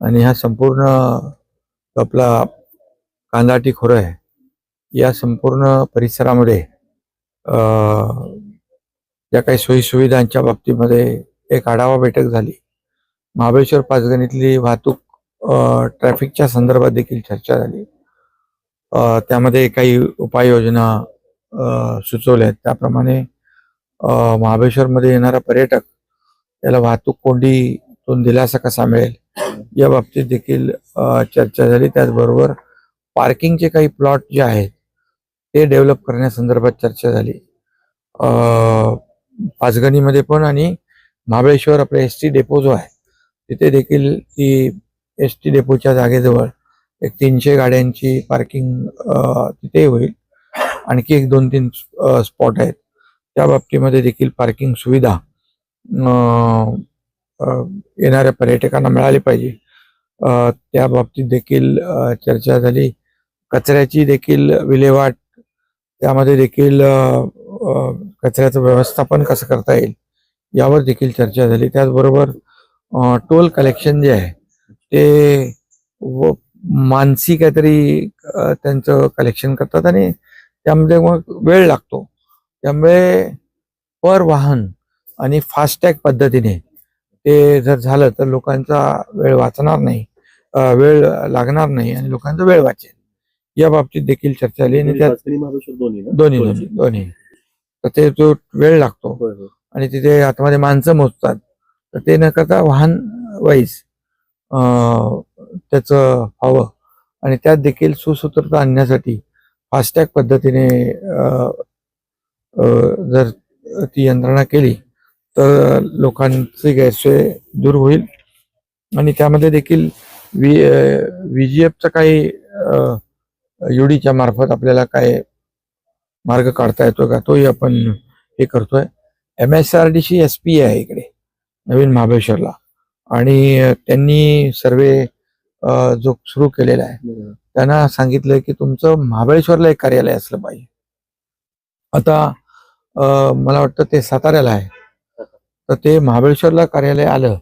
आणि हा संपूर्ण आपला कांदाटी खोरं आहे. या संपूर्ण परिसरामध्ये ज्या काही सोयीसुविधांच्या बाबतीमध्ये एक आढावा बैठक झाली. महाबळेश्वर पाचगणीतली वाहतूक ट्रॅफिकच्या संदर्भात देखील चर्चा झाली. त्यामध्ये काही उपाययोजना सुचवल्या आहेत. त्याप्रमाणे महाबळेश्वरमध्ये येणारा पर्यटक याला वाहतूक कोंडीतून दिलासा कसा मिळेल? या बाबतीत देखील चर्चा झाली. त्याचबरोबर पार्किंगचे काही प्लॉट जे आहेत ते डेव्हलप करण्यासंदर्भात चर्चा झाली. पाचगणीमध्ये पण आणि महाबळेश्वर आपला एस टी डेपो जो आहे तिथे देखील ती एस टी डेपोच्या जागेजवळ एक तीनशे गाड्यांची पार्किंग तिथे होईल. आणखी एक दोन तीन स्पॉट आहेत. त्या बाबतीमध्ये देखील पार्किंग सुविधा येणाऱ्या पर्यटकांना मिळाली पाहिजे. त्या बाबतीत देखील चर्चा झाली. कचऱ्याची देखील विल्हेवाट त्यामध्ये देखील कचऱ्याचं व्यवस्थापन कसं करता येईल यावर देखील चर्चा झाली. त्याचबरोबर टोल कलेक्शन जे आहे ते व मानसी काहीतरी त्यांचं कलेक्शन करतात आणि त्यामध्ये मग वेळ लागतो. त्यामुळे पर वाहन आणि फास्टॅग पद्धतीने ते जर झालं तर लोकांचा वेळ वाचणार नाही. वेळ लागणार नाही आणि लोकांचा वेळ वाचेल. या बाबतीत देखील चर्चा झाली आणि त्यात पाचगणी महाबळेश्वर दोन्ही दोन्ही दोन्ही. तर ते जो वेळ लागतो आणि तिथे आतमध्ये माणसं मोजतात तर ते न करता वाहन वाईज त्याचं व्हावं आणि त्यात देखील सुसूत्रता आणण्यासाठी फास्टॅग पद्धतीने जर ती यंत्रणा केली तर लोकांची गैरसोय दूर होईल. आणि त्यामध्ये देखील व्ही व्हीजीएफचं काही युडीच्या मार्फत आपल्याला काय मार्ग काढता येतो का तोही आपण हे करतोय. एम एस आर डी ची एस पी आहे इकडे नवीन महाबळेश्वरला. आणि त्यांनी सर्वे जो सुरू केलेला आहे. त्यांना सांगितलंय की तुमचं महाबळेश्वरला एक कार्यालय असलं पाहिजे. आता मला वाटतं ते साताऱ्याला आहे. तर ते महाबळेश्वरला कार्यालय आलं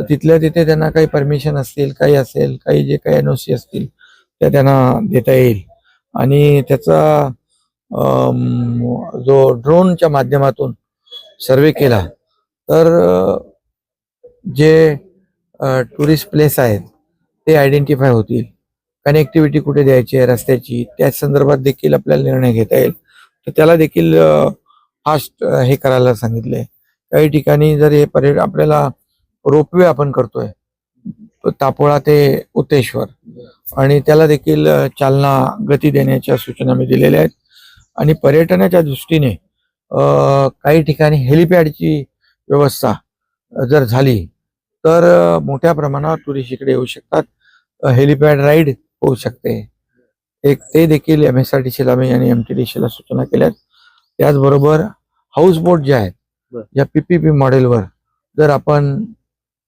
तर तिथल्या तिथे त्यांना काही परमिशन असतील काही असेल काही जे काही एनओसी असतील ते त्यांना देता येईल. आणि त्याचा जो ड्रोनच्या माध्यमातून सर्वे केला तर जे टुरिस्ट प्लेस आहेत ते आयडेंटिफाय होतील. कनेक्टिव्हिटी कुठे द्यायची आहे रस्त्याची त्या संदर्भात देखील आपल्याला निर्णय घेता येईल. तर त्याला देखील फास्ट हे करायला सांगितले काही ठिकाणी जर हे पर्यट आपल्याला रोपवे आपण करतोय. तापोळा ते उतेश्वर. आणि त्याला देखील चालना गती देण्याच्या सूचना मी दिलेल्या आहेत. आणि पर्यटनाच्या दृष्टीने काही ठिकाणी हेलिपॅडची व्यवस्था जर झाली तर मोठ्या प्रमाणावर टुरिस्ट इकडे येऊ शकतात. हेलिपॅड राईड होऊ शकते. एक ते देखील एम एस आर टी सीला मी आणि एम टी डी सीला सूचना केल्यात त्याचबरोबर हाऊस बोट जे आहेत बर. या पीपीपी मॉडेलवर जर आपण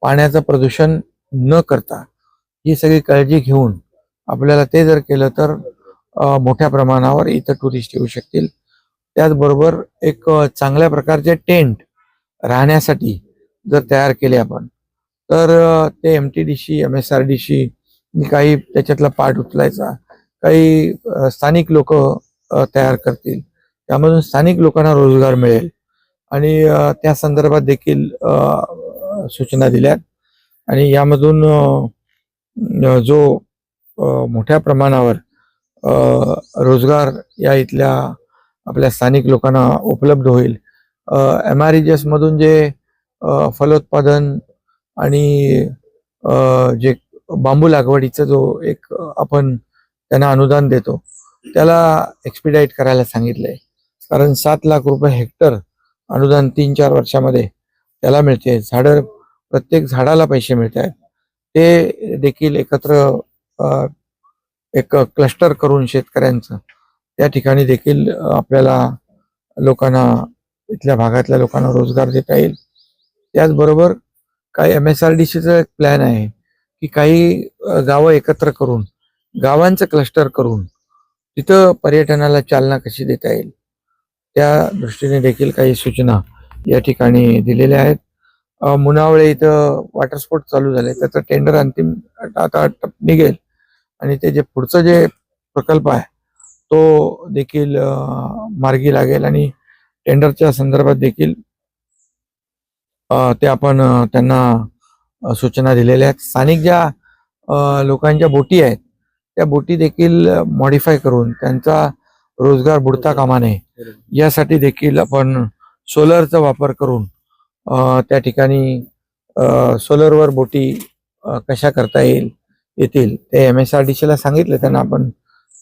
पाण्याचं प्रदूषण न करता ही सगळी काळजी घेऊन आपल्याला ते जर केलं तर मोठ्या प्रमाणावर इथं टुरिस्ट येऊ शकतील. त्याचबरोबर एक चांगल्या प्रकारचे टेंट राहण्यासाठी जर तयार केले आपण तर ते M T D C M S R D C काही त्याच्यातला पार्ट उचलायचा. काही स्थानिक लोक तयार करतील. त्यामधून स्थानिक लोकांना रोजगार मिळेल. आणि त्या संदर्भात देखील सूचना दिल्यात. आणि यामधून जो मोठ्या प्रमाणावर रोजगार या इथल्या आपल्या स्थानिक लोकांना उपलब्ध होईल. एम आर मधून जे फलोत्पादन आणि जे बांबू लागवडीचा जो एक आपण त्यांना अनुदान देतो त्याला एक्सपिडाईट करायला सांगितलंय. कारण सात लाख रुपये हेक्टर अनुदान तीन चार वर्षामध्ये त्याला मिळते. झाडं प्रत्येक झाडाला पैसे मिळत आहेत ते देखील एकत्र एक क्लस्टर करून शेतकऱ्यांचं. त्या ठिकाणी देखील आपल्याला लोकांना इथल्या भागातल्या लोकांना रोजगार देता येईल. त्याचबरोबर काही एम एस आर डी सीचा एक प्लॅन आहे की काही गावं एकत्र करून गावांचं क्लस्टर करून तिथं पर्यटनाला चालना कशी देता येईल? त्या दृष्टीने देखील काही सूचना या ठिकाणी दिलेल्या आहेत. मुनावळे इथं वॉटर स्पोर्ट चालू झाले. त्याचं टेंडर अंतिम आता निघेल आणि ते जे पुढचं जे प्रकल्प आहे तो देखील मार्गी लागेल आणि टेंडरच्या संदर्भात देखील ते आपण त्यांना सूचना दिलेल्या आहेत. स्थानिक ज्या लोकांच्या बोटी आहेत त्या बोटी देखील मॉडीफाय करून त्यांचा रोजगार बुडता कामा नये. यासाठी देखील आपण सोलरचा वापर करून त्या ठिकाणी सोलरवर बोटी कशा करता येईल येतील ते एम एस आर डी सीला सांगितलं. त्यांना आपण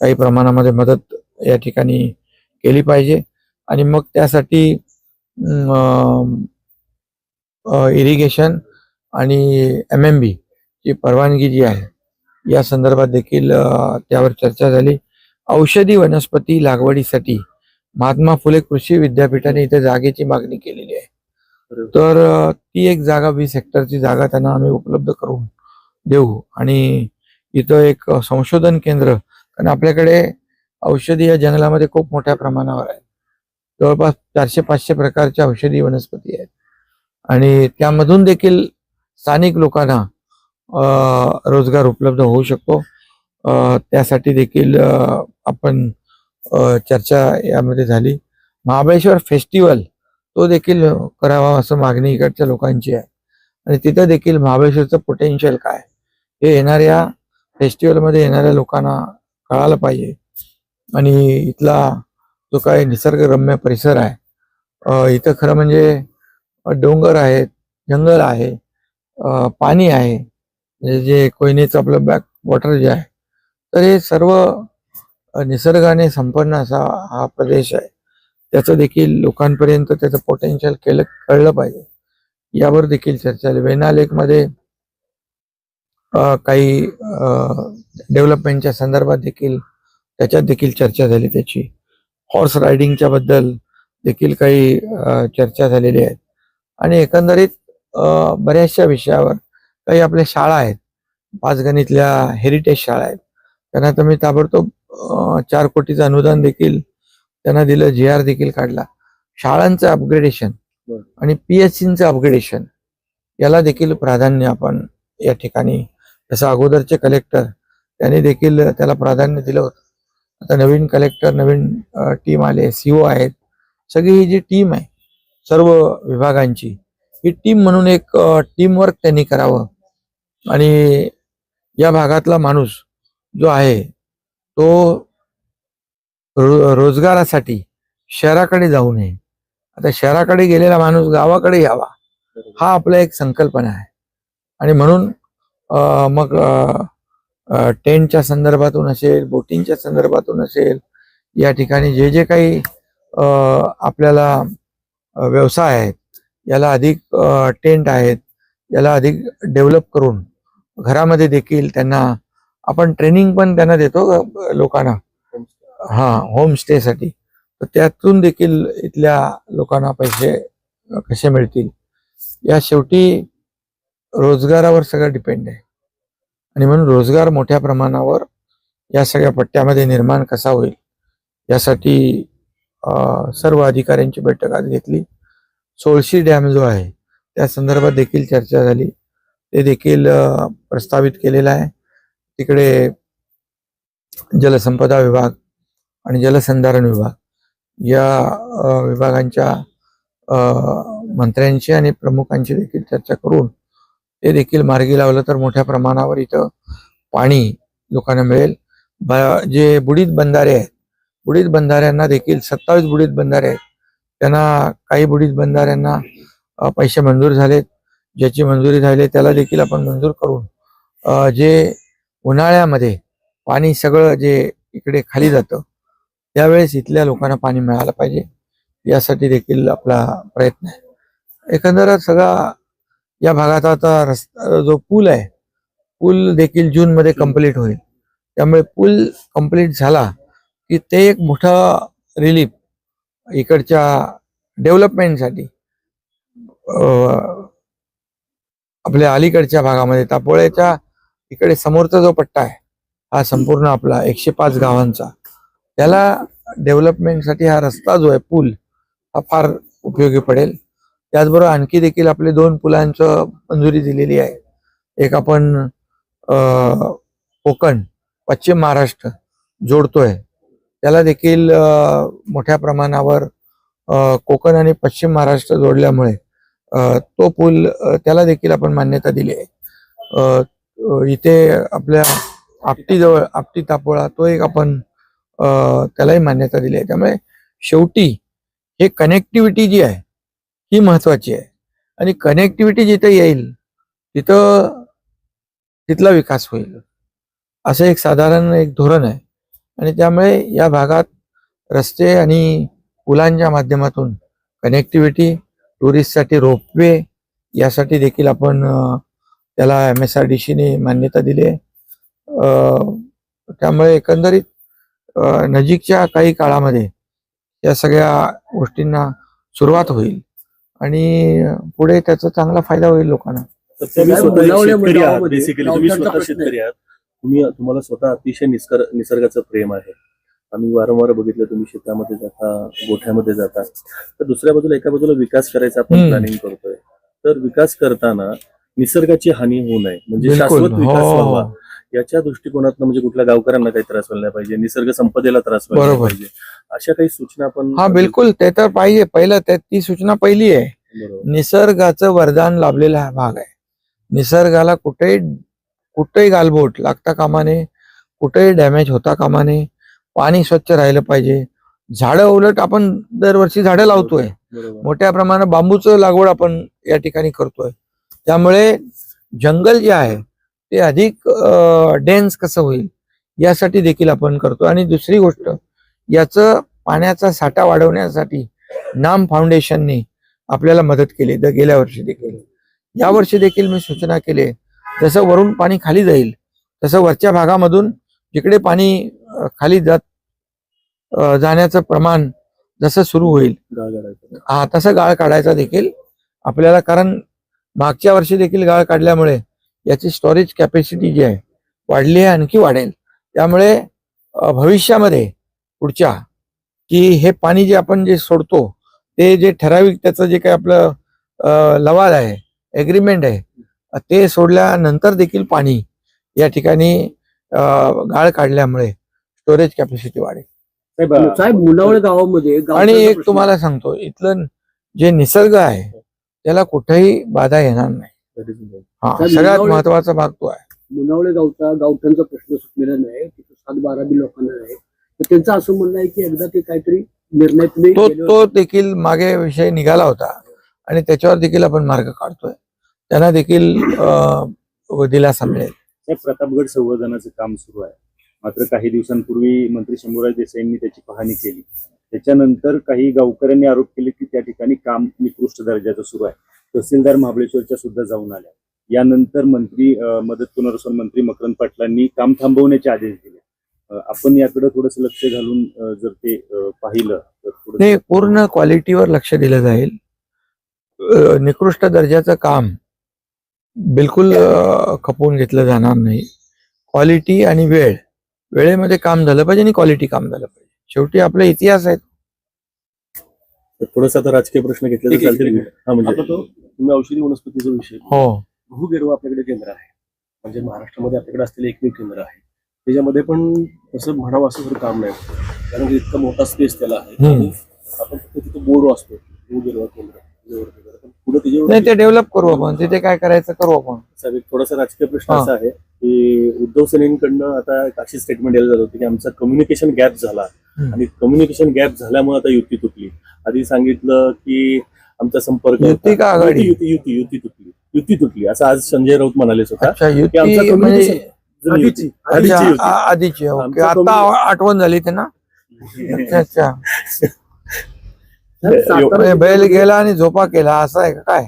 काही प्रमाणामध्ये मदत या ठिकाणी केली पाहिजे. आणि मग त्यासाठी इरिगेशन आणि एम एम बी ची परवानगी जी आहे या संदर्भात देखील त्यावर चर्चा झाली. औषधी वनस्पती लागवडीसाठी महात्मा फुले कृषी विद्यापीठाने इथे जागेची मागणी केलेली आहे. तर ती एक जागा वीस हेक्टरची जागा त्यांना आम्ही उपलब्ध करून देऊ. आणि इथं एक संशोधन केंद्र कारण आपल्याकडे औषधी या जंगलामध्ये खूप मोठ्या प्रमाणावर आहे जवळपास चारशे पाचशे प्रकारच्या औषधी वनस्पती आहेत. आणि त्यामधून देखील स्थानिक लोकांना रोजगार उपलब्ध होऊ शकतो. त्यासाठी देखील आपण चर्चा यामध्ये झाली. महाबळेश्वर फेस्टिवल तो देखील करावा असं मागणी इकडच्या लोकांची आहे. आणि तिथं देखील महाबळेश्वरचं पोटेन्शियल काय हे येणाऱ्या फेस्टिवलमध्ये येणाऱ्या लोकांना कळालं पाहिजे. आणि इथला जो काही निसर्गरम्य परिसर आहे इथं खरं म्हणजे डोंगर आहेत जंगल आहे पाणी आहे. म्हणजे जे कोयनेचं आपलं बॅक वॉटर जे आहे तर हे सर्व निसर्गाने संपन्न असा हा प्रदेश आहे. त्याचं देखील लोकांपर्यंत त्याचं पोटेन्शियल केलं कळलं पाहिजे. यावर देखील चर्चा झाली. वेना लेकमध्ये काही डेव्हलपमेंटच्या संदर्भात देखील त्याच्यात देखील चर्चा झाली त्याची. हॉर्स रायडिंगच्या बद्दल देखील काही चर्चा झालेली आहे. आणि एकंदरीत बऱ्याचशा विषयावर काही आपल्या शाळा आहेत. पाचगणीतल्या हेरिटेज शाळा आहेत. त्यांना तुम्ही ताबडतोब चार कोटीचं अनुदान देखील त्यांना दिलं जी आर देखील काढला. शाळांचं अपग्रेडेशन. आणि पी एच सीचं अपग्रेडेशन याला देखील प्राधान्य आपण या ठिकाणी जसं अगोदरचे कलेक्टर त्यांनी देखील त्याला प्राधान्य दिलं होतं. आता नवीन कलेक्टर नवीन टीम आले सीओ आहेत. सगळी ही जी टीम आहे सर्व विभागांची ही टीम म्हणून एक टीम वर्क त्यांनी करावं. आणि या भागातला माणूस जो आहे तो रो रोजगारासाठी शहराकडे जाऊ नये. आता शहराकडे गेलेला माणूस गावाकडे यावा हा आपला एक संकल्पना आहे. आणि म्हणून मग टेंटच्या संदर्भातून असेल बोटिंगच्या संदर्भातून असेल या ठिकाणी जे जे काही आपल्याला व्यवसाय आहेत याला अधिक टेंट आहेत याला अधिक डेव्हलप करून घरामध्ये देखील त्यांना आपण ट्रेनिंग पण त्यांना देतो लोकांना. हा होमसाठी. तर त्यातून देखील इथल्या लोकांना पैसे कसे मिळतील? या शेवटी रोजगारावर सगळं डिपेंड आहे. आणि म्हणून रोजगार मोठ्या प्रमाणावर या सगळ्या पट्ट्यामध्ये निर्माण कसा होईल यासाठी सर्व अधिकाऱ्यांची बैठक आज घेतली. सोळशी डॅम जो आहे त्या संदर्भात देखील चर्चा झाली. ते देखील प्रस्तावित केलेलं आहे. तिकडे जलसंपदा विभाग आणि जलसंधारण विभाग या विभागांच्या अ, मंत्र्यांची आणि प्रमुखांची देखील चर्चा करून ते देखील मार्गी लावलं तर मोठ्या प्रमाणावर इथं पाणी लोकांना मिळेल. जे बुडीत बंधारे आहेत बुडीत बंधाऱ्यांना देखील सत्तावीस बुडीत बंधारे आहेत. त्यांना काही बुडीत बंधाऱ्यांना पैसे मंजूर झालेत. ज्याची मंजुरी झाली त्याला देखील आपण मंजूर करून जे उन्हाळ्यामध्ये पाणी सगळं जे इकडे खाली जातं त्यावेळेस इथल्या लोकांना पाणी मिळालं पाहिजे. यासाठी देखील आपला प्रयत्न आहे. एकंदरच सगळा या भागात आता रस्ता जो पूल आहे पूल देखील जूनमध्ये कंप्लीट कंप्लीट होईल. त्यामुळे पूल कंप्लीट झाला की ते एक मोठा रिलीफ इकडच्या डेव्हलपमेंटसाठी आपल्या अलीकडच्या भागामध्ये तापोळ्याच्या इकडे समोरचा जो पट्टा आहे हा संपूर्ण आपला एकशे पाच गावांचा. त्याला डेव्हलपमेंटसाठी हा रस्ता जो आहे पूल हा फार उपयोगी पडेल. त्याचबरोबर आणखी देखील आपले दोन पुलांचं मंजुरी दिलेली आहे. एक आपण कोकण पश्चिम महाराष्ट्र जोडतोय. त्याला देखील मोठ्या प्रमाणावर कोकण आणि पश्चिम महाराष्ट्र जोडल्यामुळे तो पूल त्याला देखील आपण मान्यता दिली आहे. इथे आपल्या आपटीजवळ आपटी तापोळा तो एक आपण त्यालाही मान्यता दिली आहे. त्यामुळे शेवटी हे कनेक्टिव्हिटी जी आहे ही महत्वाची आहे. आणि कनेक्टिव्हिटी जिथे येईल तिथं तिथला विकास होईल. असं एक साधारण एक धोरण आहे. आणि त्यामुळे या भागात रस्ते आणि पुलांच्या माध्यमातून कनेक्टिव्हिटी टुरिस्टसाठी रोपवे यासाठी देखील आपण त्याला एम एस आर डी सीने मान्यता दिली आहे. त्यामुळे एकंदरीत नजीकच्या काही काळामध्ये या सगळ्या गोष्टींना सुरुवात होईल आणि पुढे त्याचा चांगला फायदा होईल लोकांना. तुम्ही तुम्हाला स्वतः अतिशय निसर्ग निसर्गाचं प्रेम आहे. आम्ही वारंवार बघितलं तुम्ही शेतामध्ये जाता गोठ्यामध्ये जाता. तर दुसऱ्या बाजूला एका बाजूला विकास करायचा आपण. प्लॅनिंग करतोय. तर विकास करताना निसर्गाची हानी होऊ नये. म्हणजे शाश्वत विकास हो. व्हावा. याच्या दृष्टिकोनातून म्हणजे कुठल्या गावकऱ्यांना काही त्रास व्हायला पाहिजे. निसर्ग संपदेला त्रास व्हायला. पाहिजे. अशा काही सूचना आपण हा बिलकुल. ते तर पाहिजे. पहिलं ते सूचना पहिली आहे. निसर्गाचं वरदान लाभलेला हा भाग आहे. निसर्गाला कुठेही कुठेही गालबोट लागता कामा नये कुठेही डॅमेज होता कामा नये पाणी स्वच्छ राहिलं पाहिजे. झाडं उलट आपण दरवर्षी झाडं लावतोय. मोठ्या प्रमाणात बांबूचं लागवड आपण या ठिकाणी करतोय. त्यामुळे जंगल जे आहे ते अधिक डेन्स कसं होईल यासाठी देखील आपण करतो आणि दुसरी गोष्ट याचं पाण्याचा साठा वाढवण्यासाठी नाम फाउंडेशनने आपल्याला मदत केली द गेल्या वर्षी देखील या वर्षी देखील मी सूचना केली जसं वरून पाणी खाली जाईल तसं वरच्या भागामधून जिकडे पाणी खाली जात जाण्याचं प्रमाण जसं सुरू होईल. हा तसं गाळ काढायचा देखील आपल्याला कारण मागच्या वर्षी देखील गाळ काढल्यामुळे याची स्टोरेज कॅपॅसिटी जी आहे वाढली आहे आणखी वाढेल. त्यामुळे भविष्यामध्ये पुढच्या की हे पाणी जे आपण जे सोडतो ते जे ठराविक त्याचं जे काही आपलं लवाद आहे एग्रीमेंट आहे ते सोडल्यानंतर देखील पाणी या ठिकाणी गाळ काढल्यामुळे स्टोरेज कॅपॅसिटी वाढेल. साहेब, साहेब मुलावळ गावामध्ये आणि एक तुम्हाला सांगतो इथलं जे निसर्ग आहे त्याला कुठेही बाधा येणार नाही. हा सगळ्यात महत्त्वाचा भाग तो आहे. मुनावळे गावचा गावठाणचा प्रश्न सुटलेला नाही तिथं सात बारा बी लोकांना आहे. तर त्यांचं असं म्हणणं आहे की एकदा ते काहीतरी निर्णय तो तो देखील मागे विषय निघाला होता आणि त्याच्यावर देखील आपण मार्ग काढतोय. त्यांना देखील दिलासा मिळेल. साहेब प्रतापगड संवर्धनाचं काम सुरू आहे. मात्र काही दिवसांपूर्वी मंत्री शंभूराज देसाईंनी त्याची पाहणी केली. त्याच्यानंतर काही गावकऱ्यांनी आरोप केले की त्या ठिकाणी काम निकृष्ट दर्जाचं सुरू आहे. तहसीलदार महाबळेश्वरच्या सुद्धा जाऊन आल्या. यानंतर मंत्री मदत पुनर्वसन मंत्री मकरंद पाटलांनी काम थांबवण्याचे आदेश दिले. आपण याकडे थोडस लक्ष घालून जर ते पाहिलं तर नाही पूर्ण क्वालिटीवर लक्ष दिलं जाईल. निकृष्ट दर्जाचं काम बिलकुल खपवून घेतलं जाणार नाही. क्वालिटी आणि वेळ. वेळेमध्ये काम झालं पाहिजे आणि क्वालिटी काम झालं पाहिजे. शेवटी आपला इतिहास आहे थोडासा आता राजकीय प्रश्न घेतले तर चालतील. हा म्हणजे आता तो तुम्ही औषधी वनस्पतीचा विषय. हो. भूगेरवा आपल्याकडे केंद्र आहे. म्हणजे महाराष्ट्रामध्ये आपल्याकडे असलेले एकमेव केंद्र आहे. त्याच्यामध्ये पण तसं म्हणावं असं जर काम नाही. कारण की इतका मोठा स्पेस त्याला आहे. आपण फक्त तिथं बोर्ड असतो. भूगेरवा केंद्र. नाही ते डेव्हलप करू आपण. तिथे काय करायचं करू आपण. साहेब, एक थोडासा राजकीय प्रश्न. असा आहे की उद्धव सेनेकडनं आता एक अशी स्टेटमेंट यायला जात होती की आमचा कम्युनिकेशन गॅप झाला. आणि कम्युनिकेशन गॅप झाल्यामुळे आता युती तुटली. आधी सांगितलं की आमचा संपर्क युती. का आघाडी? युती युती युती तुटली. युती तुटली. असं आज संजय राऊत म्हणाले स्वतः म्हणजे आधीची. आता आठवण झाली त्यांना. अच्छा. म्हणजे बैल गेला आणि झोपा केला असं आहे का काय?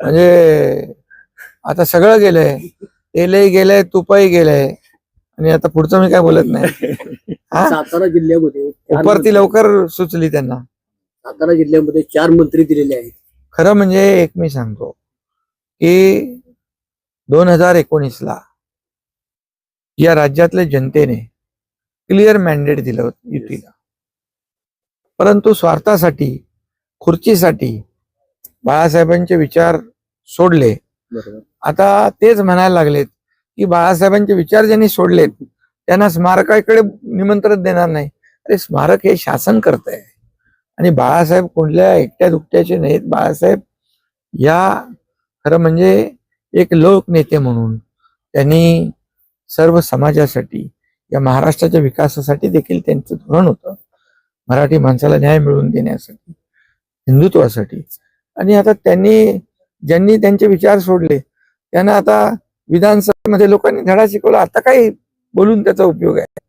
म्हणजे आता सगळं गेलंय. तेलही गेलंय तुपही गेलंय. आणि आता पुढचं मी काय बोलत नाही. हा? सातारा जिल्ह्यामध्ये उपरती लवकर सुचली त्यांना. सातारा जिल्ह्यामध्ये चार मंत्री दिलेले आहेत. खरं म्हणजे एक मी सांगतो की दोन हजार एकोणीसला या राज्यातल्या जनतेने क्लिअर मॅन्डेट दिलं होतं युतीला. परंतु स्वार्थासाठी खुर्चीसाठी बाळासाहेबांचे विचार सोडले. आता तेच म्हणायला लागलेत की बाळासाहेबांचे विचार ज्यांनी सोडलेत त्यांना स्मारकाकडे निमंत्रण देणार नाही. अरे स्मारक हे शासन करत आहे आणि बाळासाहेब कोणत्या एकट्या दुकट्याचे नाहीत. बाळासाहेब या खरं म्हणजे एक लोकनेते म्हणून त्यांनी सर्व समाजासाठी या महाराष्ट्राच्या विकासासाठी देखील त्यांचं धोरण होतं. मराठी माणसाला न्याय मिळवून देण्यासाठी हिंदुत्वासाठी. आणि आता त्यांनी ज्यांनी त्यांचे विचार सोडले त्यांना आता विधानसभेमध्ये लोकांनी धडा शिकवला. आता काही बोलून त्याचा उपयोग आहे.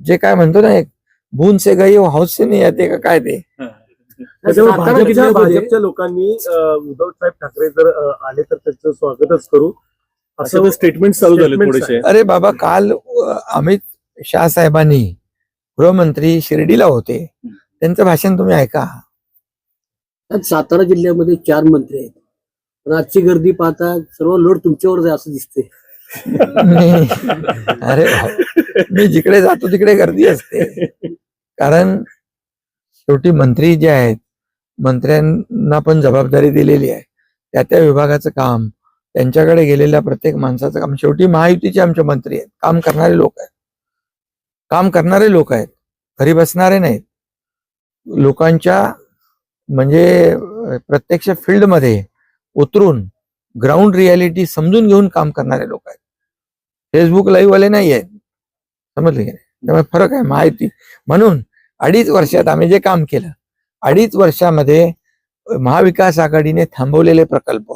जे काय म्हणतो ना एक भून से गई हो हौस से नाही येते का काय ते? भाजपच्या लोकांनी उद्धव साहेब ठाकरे जर आले तर त्याचं स्वागतच करू. असं स्टेटमेंट चालू झाले अरे बाबा काल अमित शाह साहेबांनी गृहमंत्री शिर्डीला होते. त्यांचं भाषण तुम्ही ऐका. सातारा जिल्ह्यामध्ये चार मंत्री आहेत. पण आजची गर्दी पाहता सर्व लोड तुमच्यावर आहे असं दिसते अरे मी जिकडे जातो तिकडे गर्दी असते. कारण शेवटी मंत्री जे आहेत मंत्र्यांना पण जबाबदारी दिलेली आहे. त्या त्या विभागाचं काम त्यांच्याकडे गेलेल्या प्रत्येक माणसाचं काम शेवटी महायुतीचे आमचे मंत्री आहेत. काम करणारे लोक आहेत. काम करणारे लोक आहेत घरी बसणारे नाहीत. लोकांच्या म्हणजे प्रत्यक्ष फील्डमध्ये उतरून ग्राउंड रियालिटी समजून घेऊन काम करणारे लोक आहेत. फेसबुक लाईव्हवाले नाही आहेत. समजले की नाही? त्यामुळे फरक आहे माहिती. म्हणून अडीच वर्षात आम्ही जे काम केलं अडीच वर्षामध्ये महाविकास आघाडीने थांबवलेले प्रकल्प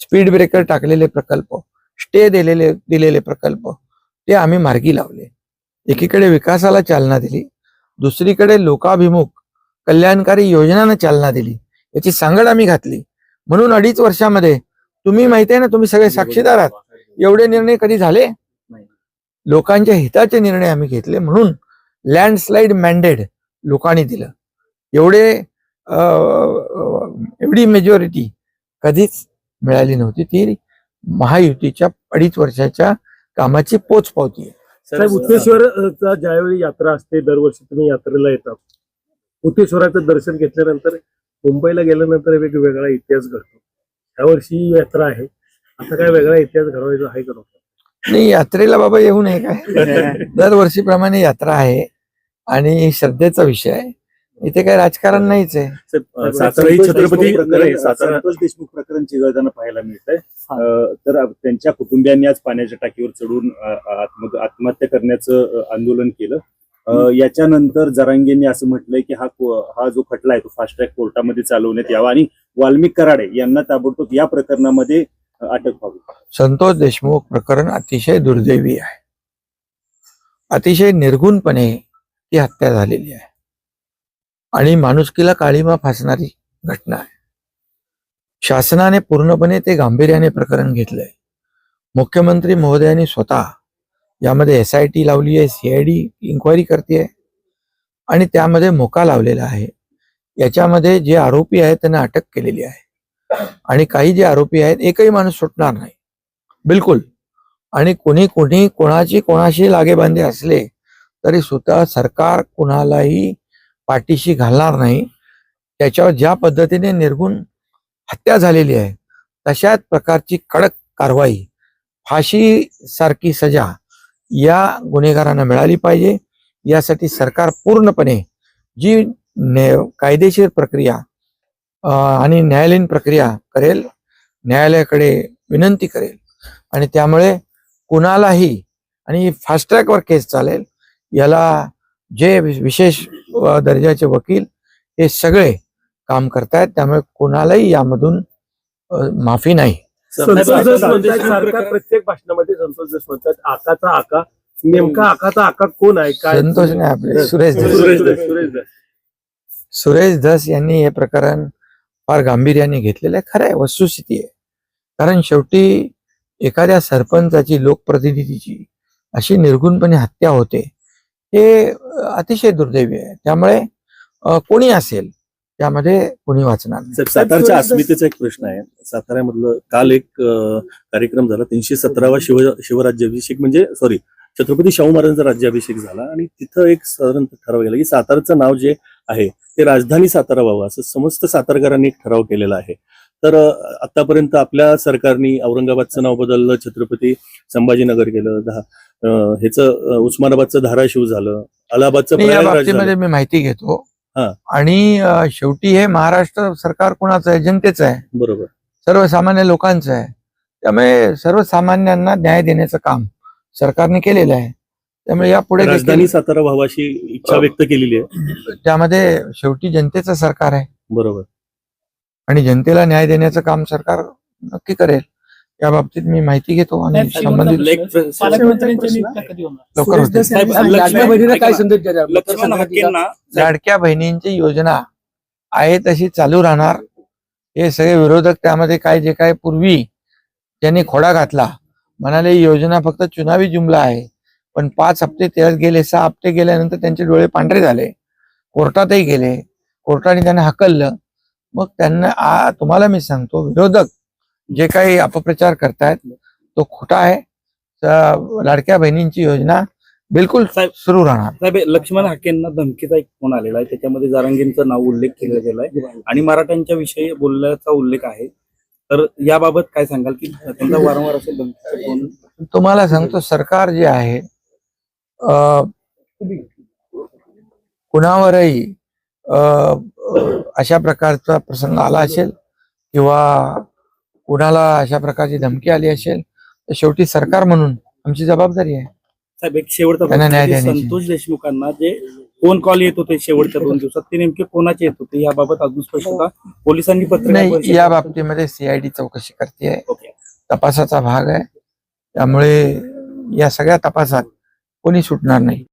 स्पीड ब्रेकर टाकलेले प्रकल्प स्टे दिलेले दिलेले प्रकल्प ते आम्ही मार्गी लावले. एकीकडे विकासाला चालना दिली दुसरीकडे लोकाभिमुख कल्याणकारी योजनांना चालना दिली. याची सांगड आम्ही घातली. म्हणून अडीच वर्षामध्ये तुम्ही माहिती आहे ना तुम्ही सगळे साक्षीदार आहात. एवढे निर्णय कधी झाले? लोकांच्या हिताचे निर्णय आम्ही घेतले म्हणून लँडस्लाईड मॅन्डेड लोकांनी दिलं. एवढे एवढी मेजॉरिटी कधीच मिळाली नव्हती. ती महायुतीच्या अडीच वर्षाच्या कामाची पोच पावती आहे. साहेब उत्तेश्वरचा ज्यावेळी यात्रा असते दरवर्षी तुम्ही यात्रेला येतात. उत्तेश्वराचं दर्शन घेतल्यानंतर मुंबईला गेल्यानंतर एक वेगळा इतिहास घडतो. यावर्षी यात्रा आहे. आता काय वेगळा इतिहास घडवायचा आहे का? नाही यात्रेला बाबा येऊ नये काय? दरवर्षीप्रमाणे यात्रा आहे. आणि श्रद्धेचा विषय आहे. इथे काही राजकारण नाहीच आहे. सातारा ही संतोष छत्रपती देशमुख प्रकरण- नाही, सातारा देशमुख प्रकरण चिघळताना पाहायला मिळतंय. अं, तर त्यांच्या कुटुंबियांनी आज पाण्याच्या टाकीवर चढून आत्महत्या करण्याचं आंदोलन केलं. अं, याच्यानंतर जरांगेंनी असं म्हटलंय की हा को- हा जो खटला आहे तो फास्ट ट्रॅक कोर्टामध्ये चालवण्यात यावा आणि वाल्मिक कराडे यांना ताबडतोब या प्रकरणामध्ये अटक व्हावी. संतोष देशमुख प्रकरण अतिशय दुर्दैवी आहे. अतिशय निर्गुणपणे ती हत्या झालेली आहे. आणि माणुसकीला काळीमा फासणारी घटना आहे. शासनाने पूर्णपणे ते गांभीर्याने प्रकरण घेतलंय. मुख्यमंत्री महोदयांनी स्वतः यामध्ये एस आय टी लावली आहे सीआयडी इन्क्वायरी करते आणि त्यामध्ये मोका लावलेला आहे. याच्यामध्ये जे आरोपी आहेत त्यांना अटक केलेली आहे. आणि काही जे आरोपी आहेत एकही माणूस सुटणार नाही. बिलकुल. आणि कोणी कोणी कोणाची कोणाशी लागेबांधे असले तरी सुद्धा सरकार कुणालाही पाठीशी घालणार नाही. त्याच्यावर ज्या पद्धतीने निर्गुण हत्या झालेली आहे तशाच प्रकारची कडक कारवाई फाशी सारखी सजा या गुन्हेगारांना मिळाली पाहिजे. यासाठी सरकार पूर्णपणे जी कायदेशीर प्रक्रिया आणि न्यायालयीन प्रक्रिया करेल न्यायालयाकडे विनंती करेल. आणि त्यामुळे कुणालाही आणि फास्ट ट्रॅकवर केस चालेल याला जे विशेष दर्जाचे वकील हे सगळे काम करतायत त्यामुळे कुणालाही यामधून माफी नाही. सरकार प्रत्येक भाषणामध्ये संतोष देशमुख आकाचा आका. नेमका आकाचा आका कोण आहे? काय? संतोष नाही आपले सुरेश धस. सुरेश धस, सुरेश धस. सुरेश धस यांनी हे प्रकरण फार गांभीर्याने घेतलेलं आहे. खरं आहे वस्तुस्थिती आहे. कारण शेवटी एखाद्या सरपंचाची लोकप्रतिनिधीची अशी निर्गुणपणे हत्या होते. हे अतिशय दुर्दैवी आहे. त्यामुळे कोणी असेल त्यामध्ये कोणी वाचणार नाही. सातारच्या अस्मितेचा एक प्रश्न आहे. साताऱ्यामधलं काल एक कार्यक्रम झाला. तीनशे सतरावा शिव शिवराज्याभिषेक म्हणजे सॉरी छत्रपती शाहू महाराजांचा राज्याभिषेक झाला. आणि तिथं एक साधारण ठराव गेला की सातारचं नाव जे आहे ते राजधानी सातारा व्हावं असं समस्त सातारकरांनी एक ठराव केलेला आहे. तर आतापर्यंत आपल्या सरकारने औरंगाबादचं नाव बदललं छत्रपती संभाजीनगर केलं दहा ह्याचं उस्मानाबादचं धाराशिव झालं अलाहाबादचं मी या प्रयागराज बाबतीमध्ये झालं. मी माहिती घेतो. आणि शेवटी हे महाराष्ट्र सरकार कोणाचं आहे? जनतेचं आहे. बरोबर. सर्वसामान्य लोकांचं आहे. त्यामुळे सर्वसामान्यांना न्याय देण्याचं काम सरकारने केलेलं आहे. त्यामुळे यापुढे राजधानी देखील सातारा व्हावाशी इच्छा व्यक्त केलेली आहे. त्यामध्ये शेवटी जनतेचं सरकार आहे. बरोबर. आणि जनतेला न्याय देण्याचं काम सरकार नक्की करेल. या बाबतीत मी माहिती घेतो आणि संबंधित लवकर होते लाडक्या बहिणींची योजना आहे तशी चालू राहणार. हे सगळे विरोधक त्यामध्ये काय जे काय पूर्वी ज्यांनी खोडा घातला. म्हणाले ही योजना फक्त चुनावी जुमला आहे. पण पाच हप्ते त्यात गेले सहा हप्ते गेल्यानंतर त्यांचे डोळे पांढरे झाले. कोर्टातही गेले. कोर्टाने त्यांना हकललं. मग त्यांना तुम्हाला मी सांगतो विरोधक जे काही अपप्रचार करतायत तो खोटा आहे. लाडक्या बहिणींची योजना बिलकुल साहेब- सुरू राहणार. साहेब लक्ष्मण हाकेंना धमकीचा एक फोन आलेला आहे. त्याच्यामध्ये जारांगींचा नाव उल्लेख केला गेला आहे. आणि मराठ्यांच्या विषयी बोलण्याचा उल्लेख आहे. तर याबाबत काय सांगाल की त्यांचा वारंवार असेल धमकीचे फोन? तुम्हाला सांगतो सरकार जे आहे कुणावरही अशा प्रकारचा प्रसंग आला असेल किंवा कुणाला अशा प्रकारची धमकी आली असेल तर शेवटी सरकार म्हणून आमची जबाबदारी आहे. साहेब एक शेवटचा न्याय आहे. देण्याची. संतोष देशमुखांना जे फोन कॉल येत होते शेवटच्या दोन दिवसात ते नेमके कोणाचे येत होते याबाबत अजून स्पष्टता पोलिसांनी पत्रकार नाही या बाबतीमध्ये सीआयडी चौकशी करते ओके. तपासाचा भाग आहे. त्यामुळे या सगळ्या तपासात कोणी सुटणार नाही.